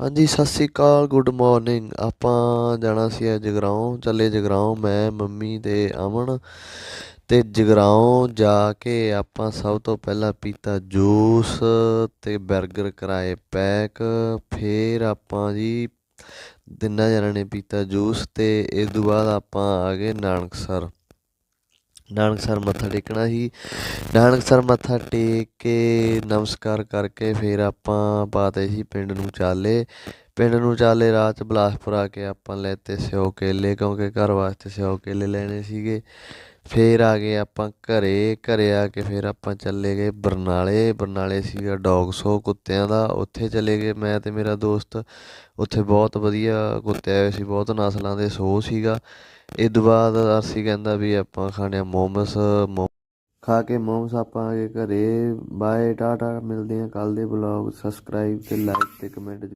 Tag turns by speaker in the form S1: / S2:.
S1: ਹਾਂਜੀ, ਸਤਿ ਸ਼੍ਰੀ ਅਕਾਲ good morning ਆਪਾਂ ਜਾਣਾ ਸੀ ਅੱਜ ਜਗਰਾਉਂ, ਚੱਲੇ ਜਗਰਾਉਂ, ਮੈਂ, ਮੰਮੀ ਤੇ ਅਮਨ। ਤੇ ਜਗਰਾਉਂ ਜਾ ਕੇ ਆਪਾਂ ਸਭ ਤੋਂ ਪਹਿਲਾਂ ਪੀਤਾ ਜੂਸ ਤੇ 버ਗਰ ਕਰਾਏ ਪੈਕ। ਫੇਰ ਆਪਾਂ ਜੀ ਦਿਨਾਂ ਜਣਾਂ ਨੇ ਪੀਤਾ ਜੂਸ ਤੇ ਇਸ ਤੋਂ ਬਾਅਦ ਆਪਾਂ ਆ ਗਏ ਨਾਨਕਸਰ। ਨਾਨਕਸਰ ਮੱਥਾ ਟੇਕਣਾ ਸੀ। ਨਾਨਕਸਰ ਮੱਥਾ ਟੇਕ ਕੇ ਨਮਸਕਾਰ ਕਰਕੇ ਫਿਰ ਆਪਾਂ ਪਾਤੇ ਸੀ ਪਿੰਡ ਨੂੰ ਚਾਲੇ। ਪਿੰਡ ਨੂੰ ਚਾਲੇ ਰਾਤ 'ਚ ਬਿਲਾਸਪੁਰ ਆ ਕੇ ਆਪਾਂ ਲੈਤੇ ਸਿਓ ਕੇਲੇ, ਕਿਉਂਕਿ ਘਰ ਵਾਸਤੇ ਸਿਓ ਕੇਲੇ ਲੈਣੇ ਸੀਗੇ। ਫੇਰ ਆ ਗਏ ਆਪਾਂ ਘਰੇ ਘਰੇ ਆ ਕੇ ਫਿਰ ਆਪਾਂ ਚੱਲੇ ਗਏ ਬਰਨਾਲੇ। ਬਰਨਾਲੇ ਸੀਗਾ ਡੌਗ ਸ਼ੋ ਕੁੱਤਿਆਂ ਦਾ, ਉੱਥੇ ਚਲੇ ਗਏ ਮੈਂ ਤੇ ਮੇਰਾ ਦੋਸਤ। ਉੱਥੇ ਬਹੁਤ ਵਧੀਆ ਕੁੱਤੇ ਆਏ ਸੀ, ਬਹੁਤ ਨਸਲਾਂ ਦੇ ਸ਼ੋ ਸੀਗਾ। ਇਹ ਤੋਂ ਬਾਅਦ ਅਸੀਂ ਕਹਿੰਦਾ ਵੀ ਆਪਾਂ ਖਾਣੇ ਮੋਮਸ, ਮੋ, ਖਾ ਕੇ ਮੋਮਸ ਆਪਾਂ ਆ ਕੇ ਘਰੇ। ਬਾਏ, ਟਾਟਾ, ਮਿਲਦੇ ਹਾਂ ਕੱਲ ਦੇ ਬਲੌਗ ਸਬਸਕ੍ਰਾਈਬ ਤੇ ਲਾਈਕ ਤੇ ਕਮੈਂਟ